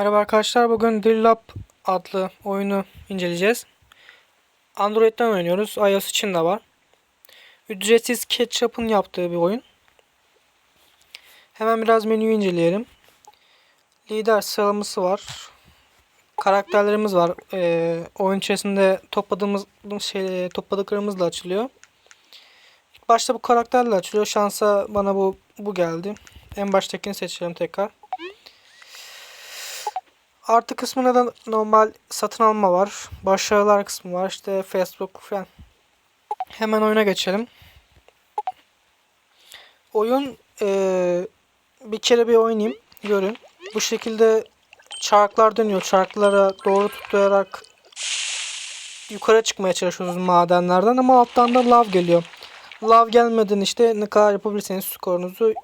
Merhaba arkadaşlar. Bugün Drillab adlı oyunu inceleyeceğiz. Android'den oynuyoruz. iOS için de var. Ücretsiz Ketchup'ın yaptığı bir oyun. Hemen biraz menüyü inceleyelim. Lider sıralaması var. Karakterlerimiz var. Ee, oyun içerisinde topladığımız şey, topladıklarımızla açılıyor. İlk başta bu karakterle açılıyor. Şansa bana bu bu geldi. En baştakini seçelim tekrar. Artı kısmında da normal satın alma var. Başarılar kısmı var. İşte Facebook falan. Hemen oyuna geçelim. Oyun eee, bir kere bir oynayayım. Görün. Bu şekilde çarklar dönüyor. Çarklara doğru tutarak yukarı çıkmaya çalışıyoruz madenlerden ama alttan da lav geliyor. Lav gelmeden işte ne kadar yapabilirseniz skorunuzu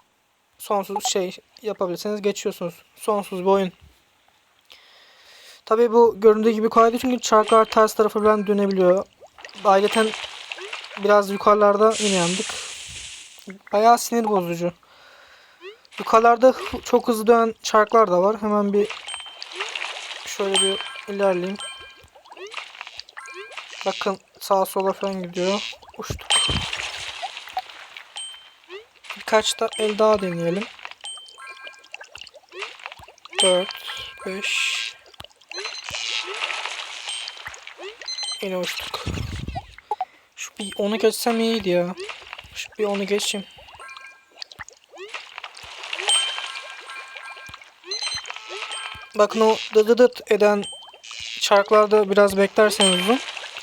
sonsuz şey yapabilirseniz geçiyorsunuz. Sonsuz bir oyun. Tabii bu göründüğü gibi kolay değil çünkü çarklar ters tarafa falan dönebiliyor. Ayrıca biraz yukarılarda yine yandık. Bayağı sinir bozucu. Yukarılarda çok hızlı dönen çarklar da var. Hemen bir şöyle bir ilerleyeyim. Bakın sağa sola falan gidiyor. Uçtuk. Birkaç da el daha deneyelim. 4 5 Yine uçtuk. Şu bir onu geçsem iyiydi ya. Şu bir onu geçeyim. Bakın o dıdıdıt eden çarklarda biraz beklerseniz uzun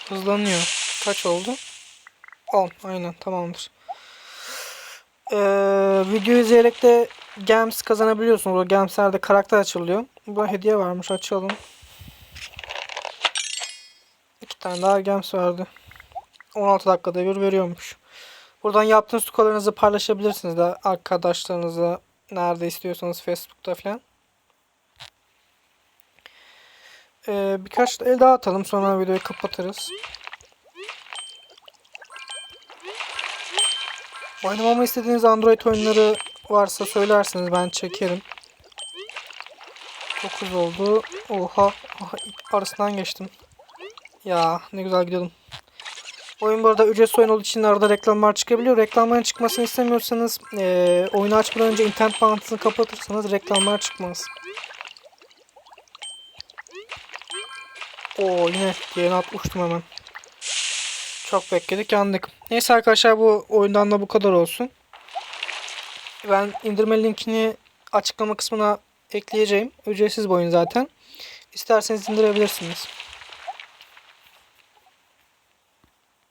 hızlanıyor. Kaç oldu? 10. Aynen tamamdır. Ee, video izleyerek de Gems kazanabiliyorsunuz. O Gems'lerde karakter açılıyor. Bu hediye varmış açalım. Tane daha gems verdi. 16 dakikada bir veriyormuş. Buradan yaptığınız tukalarınızı paylaşabilirsiniz de arkadaşlarınızla nerede istiyorsanız Facebook'ta falan. Ee, birkaç el daha atalım sonra videoyu kapatırız. Oynamamı istediğiniz Android oyunları varsa söylerseniz ben çekerim. 9 oldu. Oha, oha arasından geçtim. Ya ne güzel gidiyordum. Oyun bu arada ücretsiz oyun olduğu için arada reklamlar çıkabiliyor. Reklamların çıkmasını istemiyorsanız eee oyunu açmadan önce internet bağlantısını kapatırsanız reklamlar çıkmaz. Oo yine yerine at uçtum hemen. Çok bekledik yandık. Neyse arkadaşlar bu oyundan da bu kadar olsun. Ben indirme linkini açıklama kısmına ekleyeceğim. Ücretsiz bir oyun zaten. İsterseniz indirebilirsiniz.